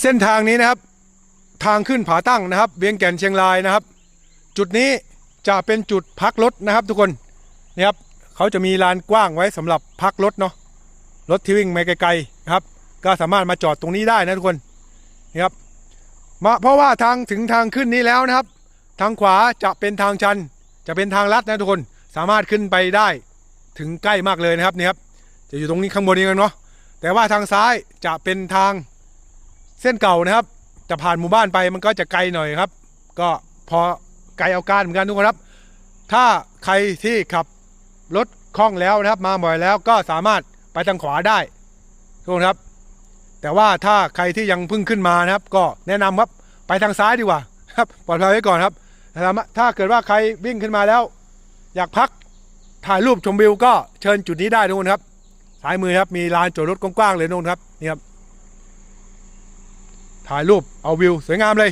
เส้นทางนี้นะครับ ทางขึ้นผาตั้งนะครับ เวียงแก่นเชียงรายนะครับ จุดนี้จะเป็นจุดพักรถนะครับทุกคนนี่ครับเขาจะมีลานกว้างไว้สำหรับพักรถเนาะรถที่วิ่งไม่ไกลๆนะครับ ก็สามารถมาจอดตรงนี้ได้นะทุกคนนี่ครับมาเพราะว่าทางถึงทางขึ้นนี้แล้วนะครับ ทางขวาจะเป็นทางชัน จะเป็นทางลัดนะทุกคนสามารถขึ้นไปได้ถึงใกล้มากเลยนะครับนี่ครับ จะอยู่ตรงนี้ข้างบนนี้กันเนาะแต่ว่าทางซ้ายจะเป็นทาง เส้นเก่านะครับ จะผ่านหมู่บ้านไปมันก็จะไกลหน่อยครับ ก็พอไกลเอาการเหมือนกันทุกคนครับ ถ้าใครที่ขับรถคล่องแล้วนะครับ มาบ่อยแล้วก็สามารถไปทางขวาได้ทุกคนครับ แต่ว่าถ้าใครที่ยังเพิ่งขึ้นมานะครับ ก็แนะนำครับไปทางซ้ายดีกว่าครับปลอดภัยไว้ก่อนครับถ้าเกิดว่าใครวิ่งขึ้นมาแล้ว อยากพักถ่ายรูปชมวิวก็เชิญจุดนี้ได้ทุกคนครับซ้ายมือครับมีลานจอดรถกว้างๆเลยนู่นครับนี่ครับ ถ่ายรูปเอาวิวสวยงามเลย